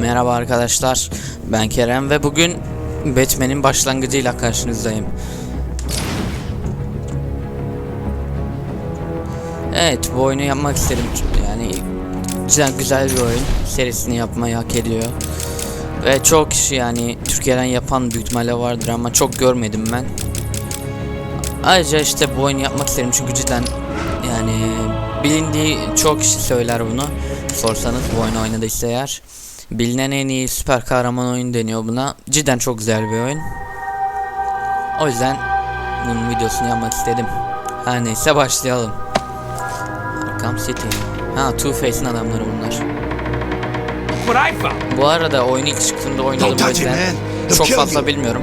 Merhaba arkadaşlar, ben Kerem ve bugün Batman'in başlangıcıyla karşınızdayım. Evet, bu oyunu yapmak istedim. Yani güzel güzel bir oyun. Serisini yapmayı hak ediyor. Ve çok kişi yani Türkiye'den yapan büyük ihtimalle vardır ama çok görmedim ben. Ayrıca işte bu oyunu yapmak istedim çünkü cidden yani bilindiği çok kişi söyler bunu. Sorsanız bu oyunu oynadıysa eğer. Bilinen en iyi süper kahraman oyun deniyor buna. Cidden çok güzel bir oyun. O yüzden bunun videosunu yapmak istedim. Her neyse başlayalım. Arkham City. Ha Two Face'in adamları bunlar. What I found. Bu arada oyun ilk çıktığında oynadım o yüzden çok fazla bilmiyorum.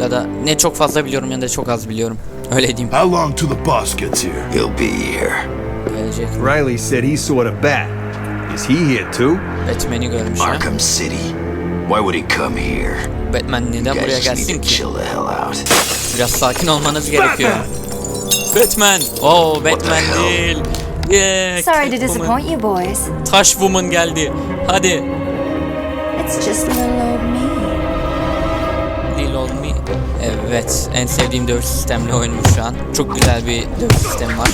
Ya da ne çok fazla biliyorum ya da çok az biliyorum. Öyle diyeyim. How long till the boss gets here? He'll be here. Gelecek. Riley said he saw a bat. Is he here too? Batman'i görmüş ya. Arkham City. Why would he come here? Batman neden buraya guys just need gelsin to ki? chill the hell out. Biraz sakin olmanız gerekiyor. Batman. The Batman değil. Yeah, Sorry to disappoint you boys. Taş Woman geldi. Hadi. It's just little old me. Lil Old Me. Evet. En sevdiğim dövüş sistemli oyunum şu an. Çok güzel bir dövüş sistemi var.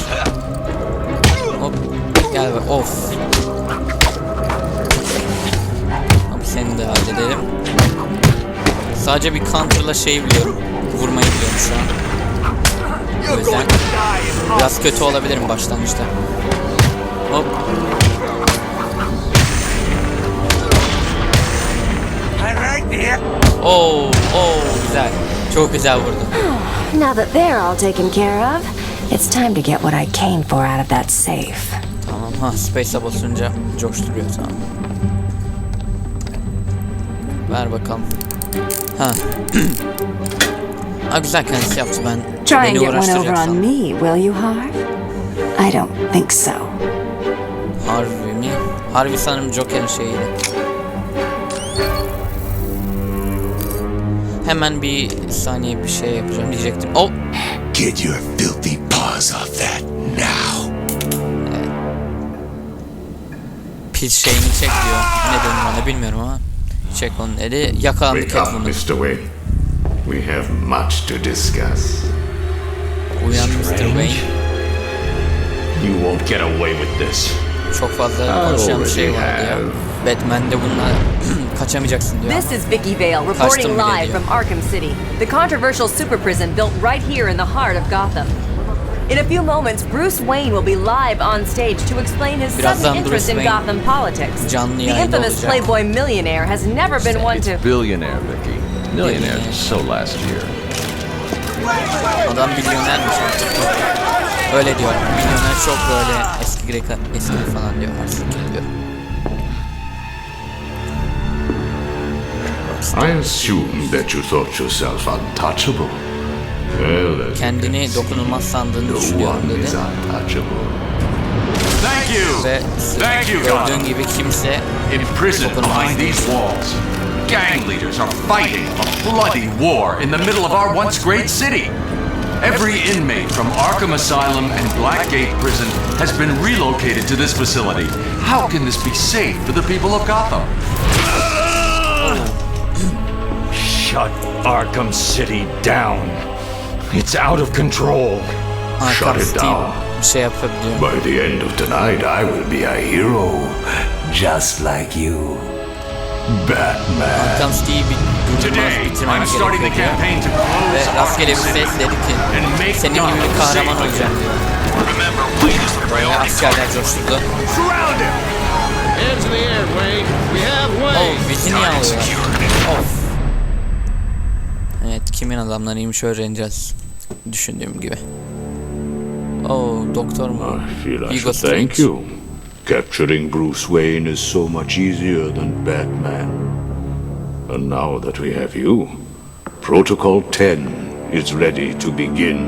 Hop. Gel bak. Of. Sadece bir counter'la şeyi biliyorum. Vurmayı biliyorum şu an. O yüzden biraz kötü olabilirim başlangıçta. Hop. Oo, oo güzel. Çok güzel vurdu. Now that they're all taken care of, it's time to get what I came for out of that safe. Tamam ha space'e basınca coşturuyor tamam. Ver bakalım. Ha. ha güzel kendisi yaptı ben. Try and beni get one uğraştıracak over on sandım. me, will you, Harv? I don't think so. Harvey mi? Harvey sanırım Joker'in şeyiydi. Hemen bir saniye bir şey yapacağım diyecektim. Oh! Get your filthy paws off that now. Pil şeyini çek diyor. Ne denir ona bilmiyorum ama. Çek onu dedi. Yakalandı Wake up, Catwoman. Mr. Wayne. We have much to discuss. Uyan Mr. Wayne. You won't get away with this. Çok fazla konuşan bir şey ya. have. Batman de bununla kaçamayacaksın diyor. This is Vicky Vale reporting live diyor. from Arkham City, the controversial super prison built right here in the heart of Gotham. In a few moments, Bruce Wayne will be live on stage to explain his Birazdan sudden interest Bruce in Wayne Gotham politics. canlı The yayında infamous olacak. Playboy millionaire has never been one to. Billionaire, Vicky. Millionaires are so last year. Adam milyonermiş artık. Öyle diyor. Milyoner çok böyle eski Grek eski falan diyor. Artık diyor. I assume that you thought yourself untouchable. Well, as you Kendini dokunulmaz sandığını düşünüyorum dedi. Thank you! Ve Thank you, gördüğün gibi kimse Imprisoned dokunulmaz behind değil. these walls, gang leaders are fighting a bloody war in the middle of our once great city. Every inmate from Arkham Asylum and Blackgate Prison has been relocated to this facility. How can this be safe for the people of Gotham? Shut Arkham City down. It's out of control. Shut it down. şey yapabiliyor. By the end of tonight, I will be a hero, just like you. Batman. Arkham City'yi bir durdurmaz Today, I'm starting the gerekiyor campaign to close Ve rastgele bir Arkham ses City. dedi ki And make senin gibi bir Gotham kahraman safe olacağım diyor. Remember, Wayne is the Böyle priority. askerler coşturdu. Surround him! Hands in the air, Wayne. We have Oh, Wayne. bizi niye alıyorlar? Of. Evet, kimin adamlarıymış öğreneceğiz. Düşündüğüm gibi. Oh, doktor mu? I feel I Hugo should thank you. Capturing Bruce Wayne is so much easier than Batman. And now that we have you, Protocol 10 is ready to begin.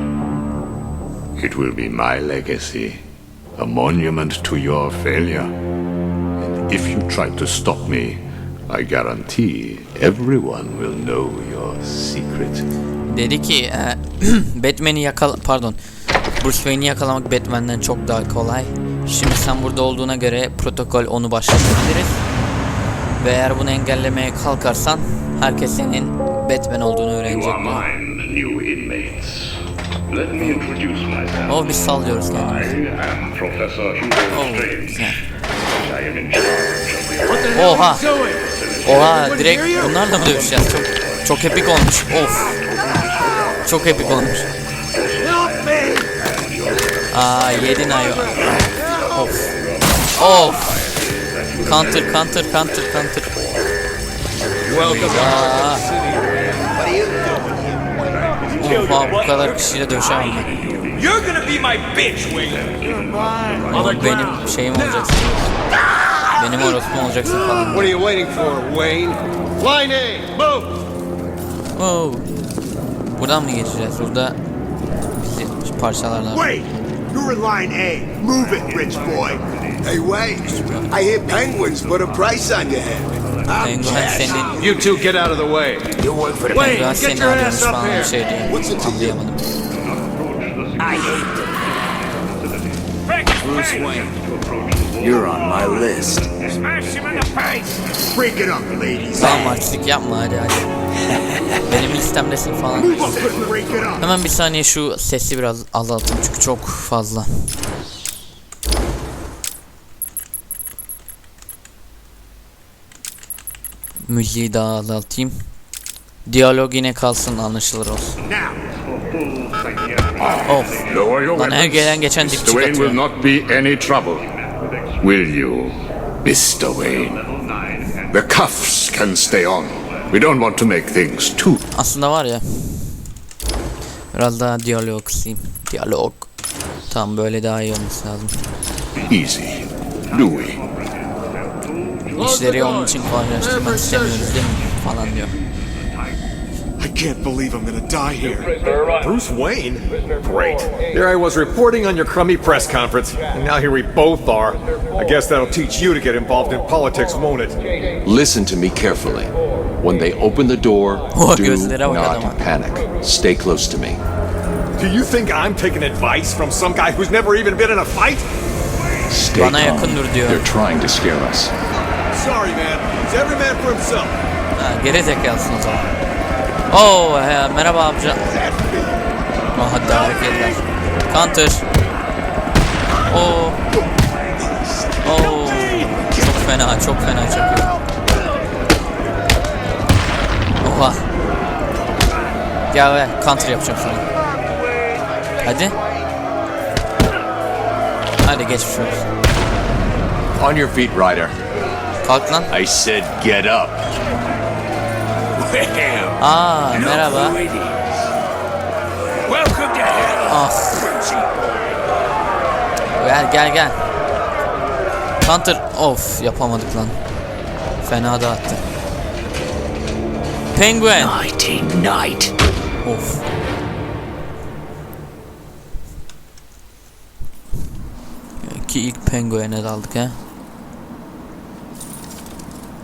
It will be my legacy, a monument to your failure. And if you try to stop me, I guarantee everyone will know your secret. Dedi ki e, Batman'i yakal pardon Bruce Wayne'i yakalamak Batman'den çok daha kolay. Şimdi sen burada olduğuna göre protokol onu başlatabiliriz. Ve eğer bunu engellemeye kalkarsan herkes senin Batman olduğunu öğrenecek. mine, the new inmates. Let me introduce myself. O biz sallıyoruz kendimizi. I am Professor Hugo Oh, Strange. güzel. I am in charge of the Oha. Oha direkt bunlarla mı dövüşeceğiz? Çok, çok epik olmuş. Of. Çok epik olmuş. Aa yedin ayı. Of. Of. Counter counter counter counter. Aa. Oha bu kadar kişiyle dövüşemem ben. You're gonna be my bitch, Wayne. Benim şeyim olacaksın. Benim orospum olacaksın falan. What are you waiting for, Wayne? Line A, move! Oh. Buradan mı geçeceğiz? Burada bizi parçalarlar. Wait! You're in line A. Move it, rich boy. Hey, wait. I hear penguins put a price on your head. I'm senin You two get out of the way. You work for the Wayne, Penguen get seni your arıyormuş ass up falan bir here. şey diyor. What's it to you? Anlayamadım. Bruce Wayne, you're on my list. Break it up, ladies. Tamam artistlik yapma hadi hadi. Benim listemdesin falan. Hemen bir saniye şu sesi biraz azaltayım çünkü çok fazla. Müziği daha azaltayım. Diyalog yine kalsın anlaşılır olsun. Of. Lan her gelen geçen Mr. dipçik Wayne atıyor. will not be any trouble. Will you, Mr. Wayne? The cuffs can stay on. We don't want to make things too Aslında var ya. Biraz daha diyalog kısayım. Diyalog. Tamam böyle daha iyi olması lazım. easy, we? İşleri onun için kolaylaştırmak istemiyoruz değil mi? Falan diyor. I can't believe I'm gonna die here. Bruce Wayne? Great. There I was reporting on your crummy press conference, and now here we both are. I guess that'll teach you to get involved in politics, won't it? Listen to me carefully. When they open the door, do gözlere bak adama. not panic. Stay close to me. Do you think I'm taking advice from some guy who's never even been in a fight? Stay Bana calm. yakın dur diyor. They're trying to scare us. Sorry, man. It's every man for himself. Ha, geri zekalısın o zaman. Oo he, merhaba amca. Oh, hadi hareketler. Counter. Oo. Oo. Çok fena, çok fena çakıyor. Oha. Gel gel, counter yapacağım sana. Hadi. Hadi geçmiş olsun. On your feet, Ryder. Kalk lan. I said get up. Aa merhaba. To hell. Ah. Gel gel gel. Counter of yapamadık lan. Fena dağıttı. Penguin. Nighty night. Of. Ki ilk penguene daldık ha.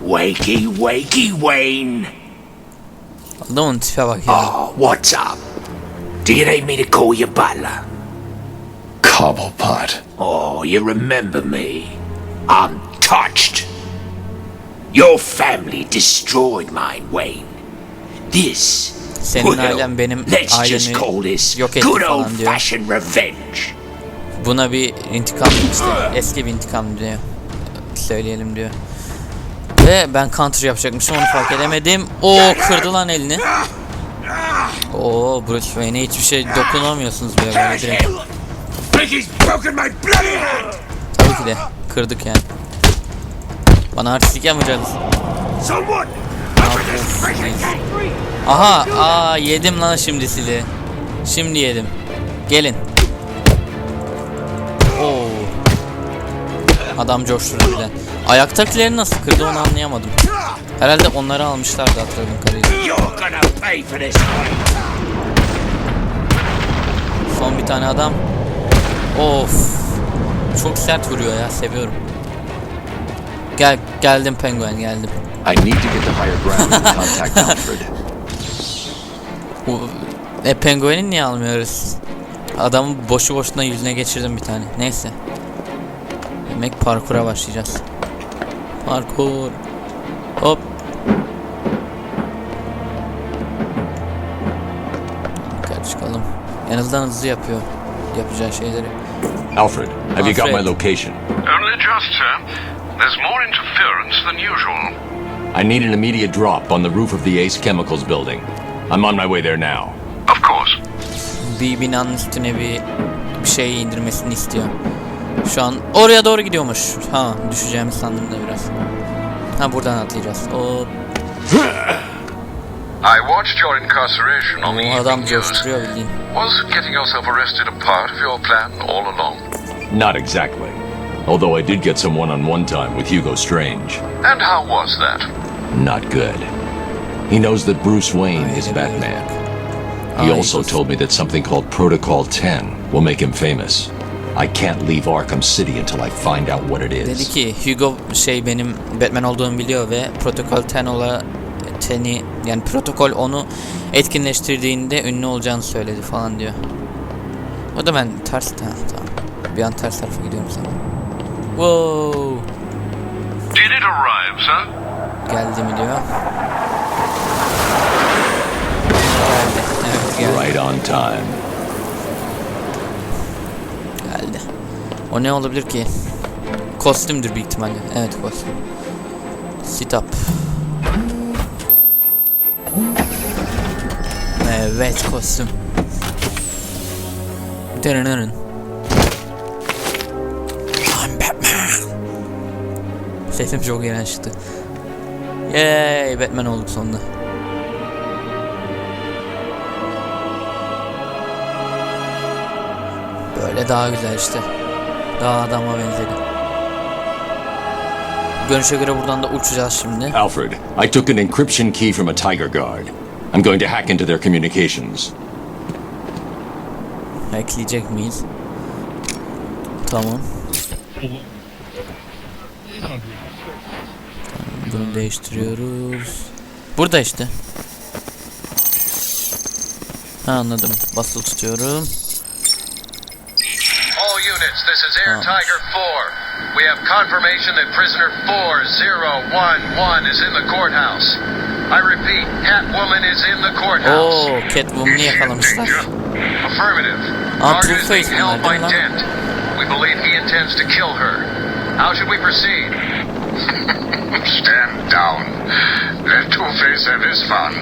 Wakey, wakey, Wayne. Adamın tipe bak ya. Oh, what's up? Do you need me to call you butler? Cobblepot. Oh, you remember me. I'm touched. Your family destroyed mine, Wayne. This, Senin ailen benim let's just call this yok etti good falan old diyor. fashioned revenge. Buna bir intikam işte eski bir intikam diyor. Söyleyelim diyor. Ve ben counter yapacakmışım onu fark edemedim. O kırdı lan elini. Oo Bruce Wayne'e hiçbir şey dokunamıyorsunuz böyle, böyle direkt. Tabii ki de kırdık yani. Bana artistlik yapmayacaksınız. Aha aa yedim lan şimdi sili. Şimdi yedim. Gelin. Adam coşturdu bir de. Ayaktakileri nasıl kırdı onu anlayamadım. Herhalde onları almışlardı hatırladığım kadarıyla. Son bir tane adam. Of. Çok sert vuruyor ya seviyorum. Gel geldim penguen geldim. I need to get to higher ground and contact Alfred. E pengueni niye almıyoruz? Adamı boşu boşuna yüzüne geçirdim bir tane. Neyse. Demek parkura başlayacağız. Parkur. Hop. Gel çıkalım. En azından hızlı yapıyor. Yapacağı şeyleri. Alfred, have you got my Alfred. location? Only just, sir. There's more interference than usual. I need an immediate drop on the roof of the Ace Chemicals building. I'm on my way there now. Of course. Bir binanın üstüne bir, bir şey indirmesini istiyor. Şu an oraya doğru gidiyormuş. Ha düşeceğimi sandım da biraz. Ha buradan atlayacağız. O I watched your incarceration on the evening news. Was getting yourself arrested a part of your plan all along? Not exactly. Although I did get some one-on-one time with Hugo Strange. And how was that? Not good. He knows that Bruce Wayne is Batman. He also told me that something called Protocol 10 will make him famous. I can't leave Arkham City until I find out what it Dedi is. ki Hugo şey benim Batman olduğumu biliyor ve protokol 10 ola 10'i yani protokol onu etkinleştirdiğinde ünlü olacağını söyledi falan diyor. O da ben ters ha, tamam. Bir an ters tarafa gidiyorum sana. Wow. Did it arrive, sir? Geldi mi diyor. Geldi. Evet geldi. Right on time. Geldi. O ne olabilir ki? Kostümdür büyük ihtimalle. Evet kostüm. Sit up. Evet kostüm. Dırınırın. I'm Batman. Sesim çok iğrenç çıktı. Yay Batman olduk sonunda. Böyle daha güzel işte. Daha adama benzedi. Görünüşe göre buradan da uçacağız şimdi. Alfred, I took an encryption key from a Tiger Guard. I'm going to hack into their communications. Ekleyecek miyiz? Tamam. Bunu değiştiriyoruz. Burada işte. Ha anladım. Basılı tutuyorum. All this is Air Tiger 4. We have confirmation that prisoner 4011 is in the courthouse. I repeat, Catwoman is in the courthouse. Oo, Catwoman'ı yakalamışlar. Affirmative. Target is being Two-Face held by bunlar, değil mi lan? Dent. We believe he intends to kill her. How should we proceed? Stand down. Let Two-Face have his fun.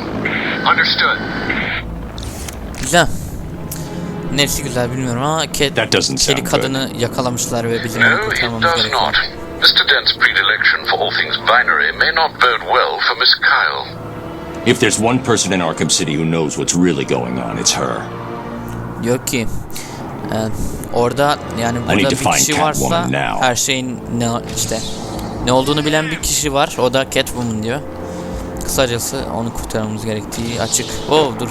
Understood. Güzel. Neresi güzel bilmiyorum ama Cat, That doesn't kedi sound kadını yakalamışlar ve bizim onu No, it kurtarmamız does gerekiyor. not. Mr. Dent's predilection for all things binary may not bode well for Miss Kyle. If there's one person in Arkham City who knows what's really going on, it's her. Diyor ki e, orada yani need burada to bir find kişi Catwoman varsa now. her şeyin ne işte ne olduğunu bilen bir kişi var. O da Catwoman diyor. Kısacası onu kurtarmamız gerektiği açık. Oh dur.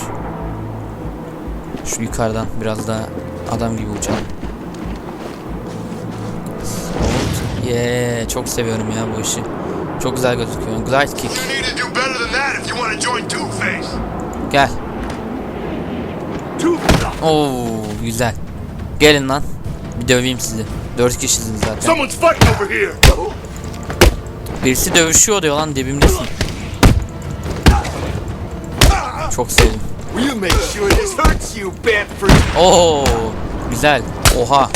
Şu yukarıdan biraz daha adam gibi uçalım. Yeah, çok seviyorum ya bu işi. Çok güzel gözüküyor. Glide kick. Gel. Oo güzel. Gelin lan. Bir döveyim sizi. Dört kişisiniz zaten. Birisi dövüşüyor diyor lan dibimdesin. Çok sevdim. Will you make sure this hurts you, Bamford? Oo güzel. Oha.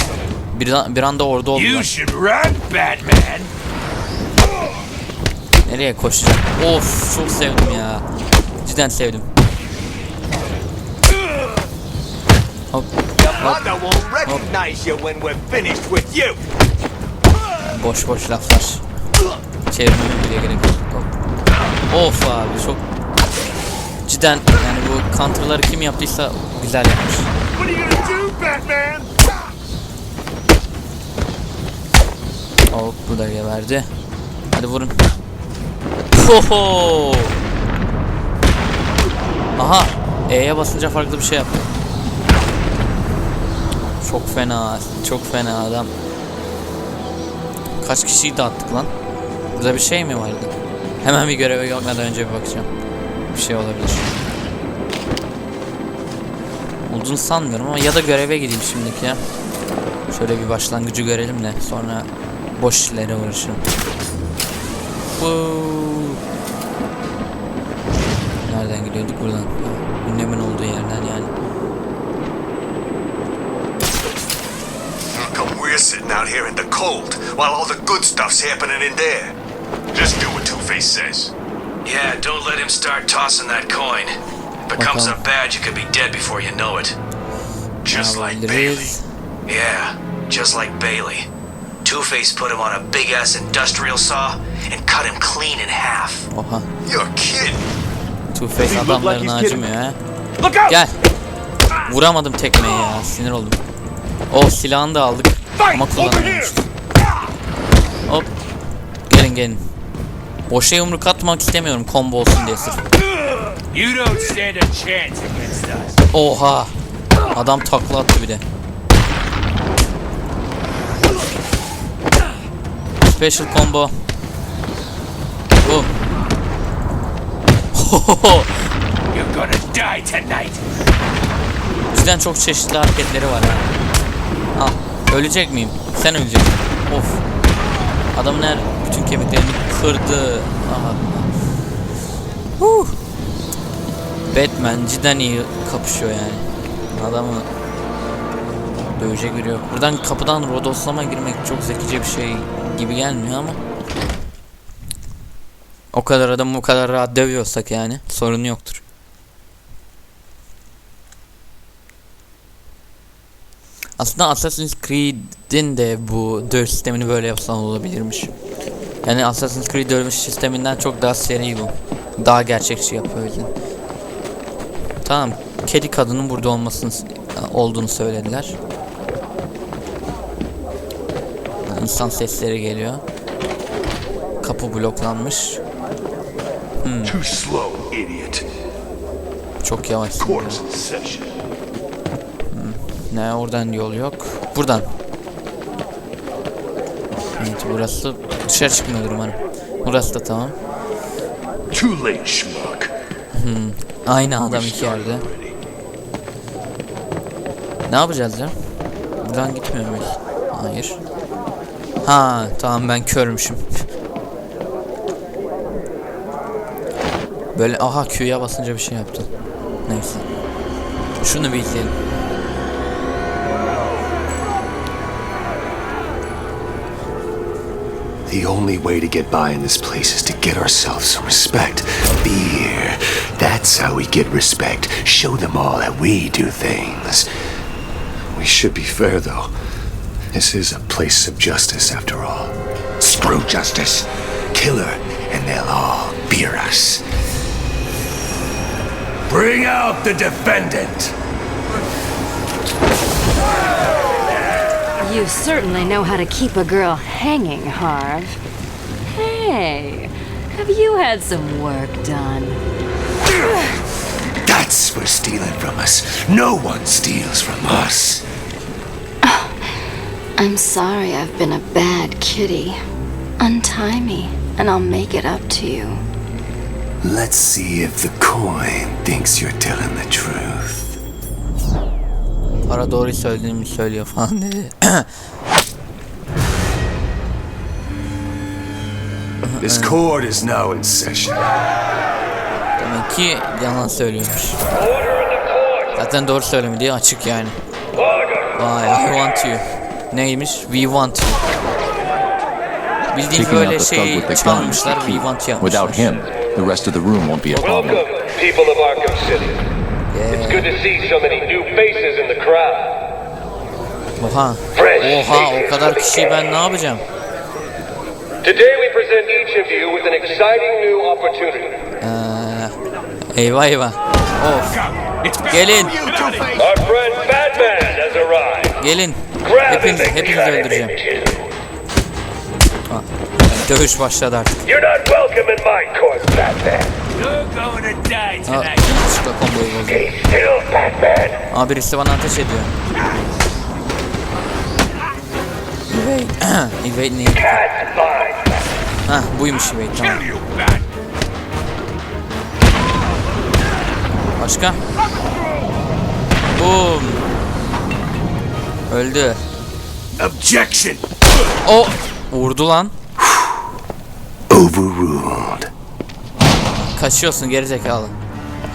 Bir, an- bir anda orada oldular. should run, Batman. Nereye koşacağım? Of çok sevdim ya. Cidden sevdim. Hop. Mother won't recognize you when we're finished with you. Boş boş laflar. Çevirmeme bile gerek yok. Hop. Of abi çok cidden yani bu counter'ları kim yaptıysa güzel yapmış. Hop bu da geberdi. Hadi vurun. Hoho! Aha! E'ye basınca farklı bir şey yaptı. Çok fena, çok fena adam. Kaç kişiyi dağıttık lan? Burada bir şey mi vardı? Hemen bir göreve gelmeden önce bir bakacağım. Bir şey olabilir. Olduğunu sanmıyorum ama ya da göreve gideyim şimdiki ya. Şöyle bir başlangıcı görelim de sonra boş işlere uğraşırım. Woo. girdik buradan. Ha, Ünlemin olduğu yerden yani. Sitting out here in the cold while all the good stuff's happening in there? Just do what Two-Face says. Yeah, don't let him start tossing that coin. If it comes Bakalım. up bad, you could be dead before you know it. Just like Bailey. Yeah, just like Bailey. Two-Face put him on a big-ass industrial saw and cut him clean in half. Oha. You're kidding. Two-Face adamlarına acımıyor ha. Look out! Gel. Vuramadım tekmeyi ya. Sinir oldum. O silahını da aldık. Ama kullanamıyoruz. Hop. Gelin gelin. Boşa yumruk atmak istemiyorum combo olsun diye sırf. Oha. Adam takla attı bir de. Special combo. Tonight. Bizden çok çeşitli hareketleri var ha. Al. Ölecek miyim? Sen öleceksin. Of. Adamın her bütün kemiklerini kırdı. Aha. Huh. Batman cidden iyi kapışıyor yani. Adamı dövecek biri yok. Buradan kapıdan rodoslama girmek çok zekice bir şey gibi gelmiyor ama. O kadar adamı o kadar rahat dövüyorsak yani sorun yoktur. Aslında Assassin's Creed'in de bu dövüş sistemini böyle yapsan olabilirmiş. Yani Assassin's Creed dövüş sisteminden çok daha seri bu. Daha gerçekçi yapıyor. Tamam. Kedi kadının burada olmasını olduğunu söylediler. İnsan sesleri geliyor. Kapı bloklanmış. Hmm, Too slow, idiot. çok yavaş. Session. Ne oradan yol yok. Buradan. Evet burası dışarı çıkmıyordur umarım. Burası da tamam. Too late, schmuck. Aynı adam iki yerde. Ne yapacağız ya? Buradan gitmiyor muyuz? Hayır. Ha tamam ben körmüşüm. Böyle aha Q'ya basınca bir şey yaptı. Neyse. Şunu bir izleyelim. The only way to get by in this place is to get ourselves some respect. Beer. That's how we get respect. Show them all that we do things. We should be fair, though. This is a place of justice, after all. Screw justice. Kill her, and they'll all beer us. Bring out the defendant. You certainly know how to keep a girl hanging, Harv. Hey, have you had some work done? That's for stealing from us. No one steals from us. Oh, I'm sorry I've been a bad kitty. Untie me, and I'll make it up to you. Let's see if the coin thinks you're telling the truth. Para doğruyu söylediğimi söylüyor falan dedi. This court is now in session. Demek ki yalan söylüyormuş. Zaten doğru söylemediği açık yani. Vay I want you. Neymiş? We want you. Bildiğin böyle şeyi with the gun is çalmışlar we want you yapmışlar. Without him, the rest of the room won't be a problem. people of Arkham City. It's good to see so many new faces in the crowd. Oha. Oha o kadar kişiyi ben ne yapacağım? Today we present each of you with an exciting new opportunity. Ee, eyvah eyvah. Of. Gelin. Our friend Batman has arrived. Gelin. Cut him öldüreceğim. Ha, Dövüş başladı artık. You're not welcome in my court, Batman. Ha, tonight. yanlışlıkla komboyu Batman. Aa birisi bana ateş ediyor. Evade. Evade neydi? That's mine. Ha buymuş evade tamam. Başka? Boom. Öldü. Objection! O vurdu lan. Overruled. Kaçıyorsun gerizekalı.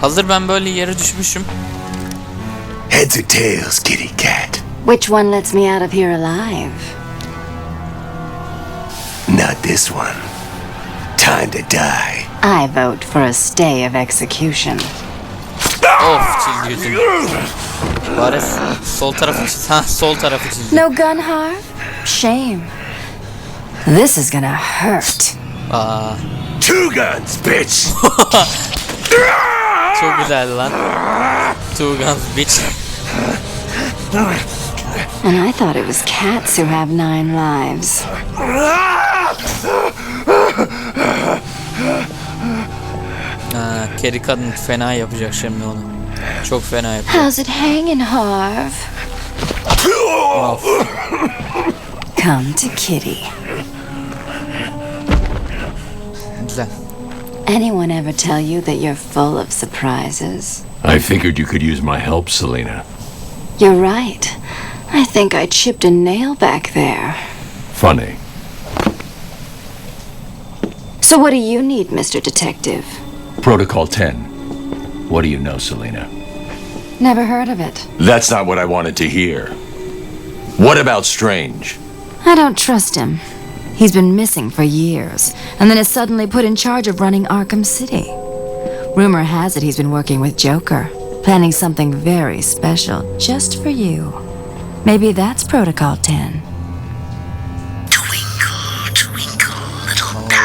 Hazır ben böyle yere düşmüşüm. Heads or tails, kitty cat? Which one lets me out of here alive? Not this one. Time to die. I vote for a stay of execution. Of çizgi yüzüm. Bari sol tarafı çiz. Ha sol tarafı çiz. No gun, Harv? Shame. This is gonna hurt. Aa, Two guns, bitch! çok güzeldi lan. Two guns bitch. And I thought it was cats who have nine lives. Ha, kedi kadın fena yapacak şimdi onu. Çok fena yapacak. How's it hanging, Harv? Of. Come to Kitty. Anyone ever tell you that you're full of surprises? I figured you could use my help, Selena. You're right. I think I chipped a nail back there. Funny. So what do you need, Mr. Detective? Protocol 10. What do you know, Selena? Never heard of it. That's not what I wanted to hear. What about Strange? I don't trust him. He's been missing for years, and then is suddenly put in charge of running Arkham City. Rumor has it he's been working with Joker, planning something very special just for you. Maybe that's Protocol 10.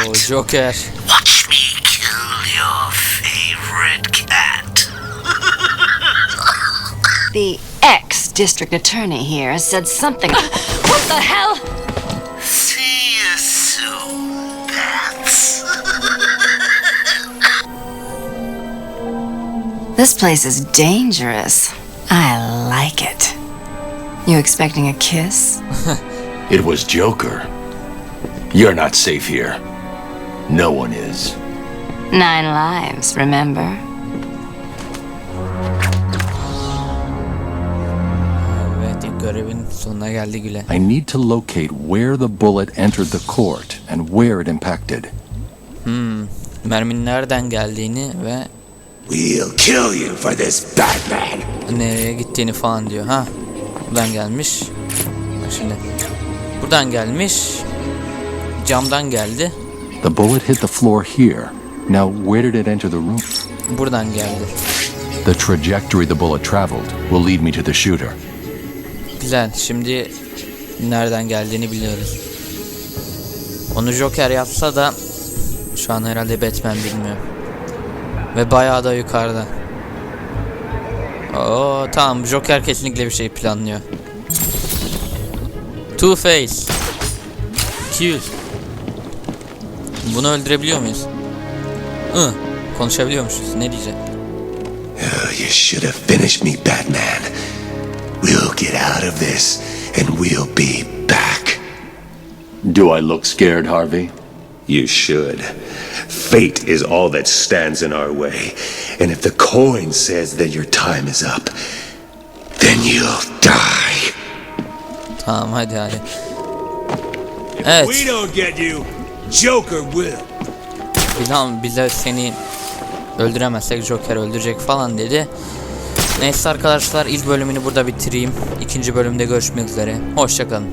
Oo, oh, Joker. Watch me kill your favorite cat. The ex-district attorney here said something. what the hell? This place is dangerous. I like it. You expecting a kiss? It was Joker. You're not safe here. No one is. Nine lives, remember? Evet görevin sonuna geldi güle. I need to locate where the bullet entered the court and where it impacted. Hmm. Merminin nereden geldiğini ve We'll kill you for this, Batman! nereye gittiğini falan diyor. Ha. Buradan gelmiş. Bak şimdi. Buradan gelmiş. Camdan geldi. The bullet hit the floor here. Now, where did it enter the room? Buradan geldi. The trajectory the bullet traveled will lead me to the shooter. Güzel. Şimdi nereden geldiğini biliyoruz. Onu Joker yapsa da şu an herhalde Batman bilmiyor. Ve bayağı da yukarıda. Oo tamam Joker kesinlikle bir şey planlıyor. Two Face. Kill. Bunu öldürebiliyor muyuz? Hı. Konuşabiliyormuşuz. Ne diyecek? Oh, you should have finished me, Batman. We'll get out of this, and we'll be back. Do I look scared, Harvey? You should. Fate is all that stands in our way. And if the coin says that your time is up, then you'll die. Tamam hadi hadi. Evet. We don't get you. Joker will. Bilmem bize seni öldüremezsek Joker öldürecek falan dedi. Neyse arkadaşlar ilk bölümünü burada bitireyim. İkinci bölümde görüşmek üzere. Hoşçakalın.